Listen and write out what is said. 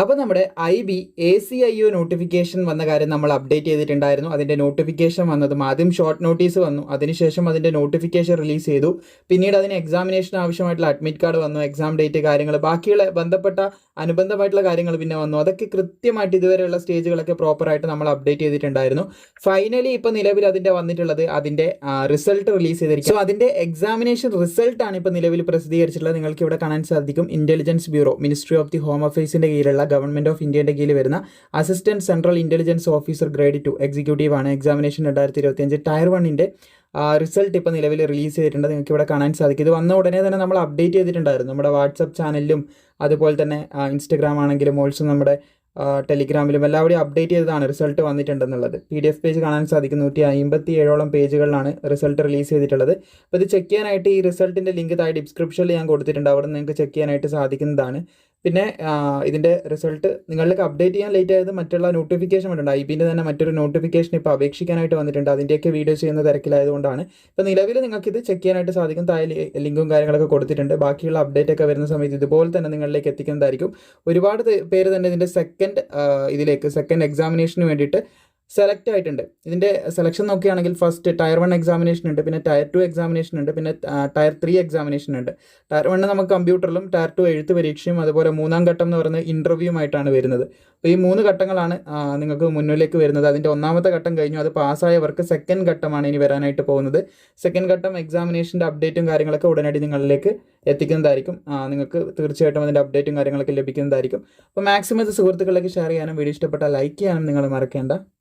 അപ്പോൾ നമ്മുടെ I B A C I O notification വന്ന കാര്യം നമ്മൾ അപ്ഡേറ്റ് ചെയ്തിട്ടുണ്ടായിരുന്നു. അതിന്റെ നോട്ടിഫിക്കേഷൻ വന്നതും ആദ്യം ഷോർട്ട് നോട്ടീസ് വന്നു. അതിനുശേഷം അതിന്റെ നോട്ടിഫിക്കേഷൻ റിലീസ് ചെയ്തു. പിന്നീട് അതിന് എക്സാമിനേഷൻ ആവശ്യമായിട്ടുള്ള അഡ്മിറ്റ് കാർഡ് വന്നു എക്സാം ഡേറ്റ് കാര്യങ്ങൾ ബാക്കിയുള്ള ബന്ധപ്പെട്ട അനുബന്ധമായിട്ടുള്ള കാര്യങ്ങൾ പിന്നെ വന്നു. അതൊക്കെ കൃത്യമായിട്ട് ഇതുവരെയുള്ള സ്റ്റേജുകളൊക്കെ പ്രോപ്പറായിട്ട് നമ്മൾ അപ്ഡേറ്റ് ചെയ്തിട്ടുണ്ടായിരുന്നു. ഫൈനലി ഇപ്പോൾ നിലവിൽ അതിന്റെ വന്നിട്ടുള്ളത് അതിന്റെ റിസൾട്ട് റിലീസ് ചെയ്തിരിക്കും സോ അതിന്റെ എക്സാമിനേഷൻ റിസൾട്ടാണ് ഇപ്പോൾ നിലവിൽ പ്രസിദ്ധീകരിച്ചിട്ടുള്ളത്. നിങ്ങൾക്ക് ഇവിടെ കാണാൻ സാധിക്കും. Intelligence bureau ministry of the home അഫയേഴ്സിന്റെ കീഴിലുള്ള ഗവൺമെന്റ് ഓഫ് ഇന്ത്യയുടെ കീഴിൽ വരുന്ന assistant central intelligence officer grade two executive ആണ്. എക്സാമിനേഷൻ രണ്ടായിരത്തി ഇരുപത്തിയഞ്ച് ടയർ വണ്ണിന്റെ റിസൾട്ട് ഇപ്പോൾ നിലവിൽ റിലീസ് ചെയ്തിട്ടുണ്ട്. നിങ്ങൾക്ക് ഇവിടെ കാണാൻ സാധിക്കും. ഇത് വന്ന ഉടനെ തന്നെ നമ്മൾ അപ്ഡേറ്റ് ചെയ്തിട്ടുണ്ടായിരുന്നു. നമ്മുടെ വാട്സപ്പ് ചാനലിലും അതുപോലെ തന്നെ ഇൻസ്റ്റഗ്രാം ആണെങ്കിലും ഓൾസോ നമ്മുടെ ടെലിഗ്രാമിലും കൂടി അപ്ഡേറ്റ് ചെയ്തതാണ് റിസൾട്ട് വന്നിട്ടുണ്ടെന്നുള്ളത്. പി ഡി എഫ് പേജ് കാണാൻ സാധിക്കും. നൂറ്റി അമ്പത്തി ഏഴോളം പേജുകളിലാണ് റിസൾട്ട് റിലീസ് ചെയ്തിട്ടുള്ളത്. അപ്പോൾ ഇത് ചെക്ക് ചെയ്യാനായിട്ട് ഈ റിസൾട്ടിന്റെ ലിങ്ക് താഴെ ഡിസ്ക്രിപ്ഷനിൽ ഞാൻ കൊടുത്തിട്ടുണ്ട്. അവിടെ നിങ്ങൾക്ക് ചെക്ക് ചെയ്യാനായിട്ട് സാധിക്കുന്നതാണ്. പിന്നെ ഇതിന്റെ റിസൾട്ട് നിങ്ങൾക്ക് അപ്ഡേറ്റ് ചെയ്യാൻ ലേറ്റ് ആയത് മറ്റുള്ള നോട്ടിഫിക്കേഷൻ വന്നിട്ടുണ്ട്. ഐ ബിന്റെ തന്നെ മറ്റൊരു നോട്ടിഫിക്കേഷൻ ഇപ്പോൾ അപേക്ഷിക്കാനായിട്ട് വന്നിട്ടുണ്ട്. അതിന്റെയൊക്കെ വീഡിയോ ചെയ്യുന്ന തിരക്കിലായതുകൊണ്ടാണ്. ഇപ്പോൾ നിലവിൽ നിങ്ങൾക്ക് ഇത് ചെക്ക് ചെയ്യാനായിട്ട് സാധിക്കും. താഴെ ലിങ്കും കാര്യങ്ങളൊക്കെ കൊടുത്തിട്ടുണ്ട്. ബാക്കിയുള്ള അപ്ഡേറ്റ് ഒക്കെ വരുന്ന സമയത്ത് ഇതുപോലെ തന്നെ നിങ്ങളിലേക്ക് എത്തിക്കുന്നതായിരിക്കും. ഒരുപാട് പേര് തന്നെ ഇതിന്റെ സെക്കൻഡ് ഇതിലേക്ക് സെക്കൻഡ് എക്സാമിനേഷന് വേണ്ടിയിട്ട് സെലക്ട് ആയിട്ടുണ്ട്. ഇതിന്റെ സെലക്ഷൻ നോക്കുകയാണെങ്കിൽ ഫസ്റ്റ് ടയർ വൺ എക്സാമിനേഷൻ ഉണ്ട് പിന്നെ ടയർ ടു എക്സാമിനേഷൻ ഉണ്ട് പിന്നെ ടയർ ത്രീ എക്സാമിനേഷൻ ഉണ്ട്. ടയർ വണ്ണ് നമുക്ക് കമ്പ്യൂട്ടറിലും ടയർ ടു എഴുത്ത് പരീക്ഷയും അതുപോലെ മൂന്നാം ഘട്ടം എന്ന് പറയുന്നത് ഇന്റർവ്യൂമായിട്ടാണ് വരുന്നത്. അപ്പോൾ ഈ മൂന്ന് ഘട്ടങ്ങളാണ് നിങ്ങൾക്ക് മുന്നിലേക്ക് വരുന്നത്. അതിന്റെ ഒന്നാമത്തെ ഘട്ടം കഴിഞ്ഞു അത് പാസ്സായവർക്ക് സെക്കൻഡ് ഘട്ടമാണ് ഇനി വരാനായിട്ട് പോകുന്നത്. സെക്കൻഡ് ഘട്ടം എക്സാമിനേഷന്റെ അപ്ഡേറ്റും കാര്യങ്ങളൊക്കെ ഉടനടി നിങ്ങളിലേക്ക് എത്തിക്കുന്നതായിരിക്കും. നിങ്ങൾക്ക് തീർച്ചയായിട്ടും അതിന്റെ അപ്ഡേറ്റും കാര്യങ്ങളൊക്കെ ലഭിക്കുന്നതായിരിക്കും. അപ്പോൾ മാക്സിമം ഇത് സുഹൃത്തുക്കളിലേക്ക് ഷെയർ ചെയ്യാനും വീഡിയോ ഇഷ്ടപ്പെട്ടാൽ ലൈക്ക് ചെയ്യാനും നിങ്ങൾ മറക്കേണ്ട.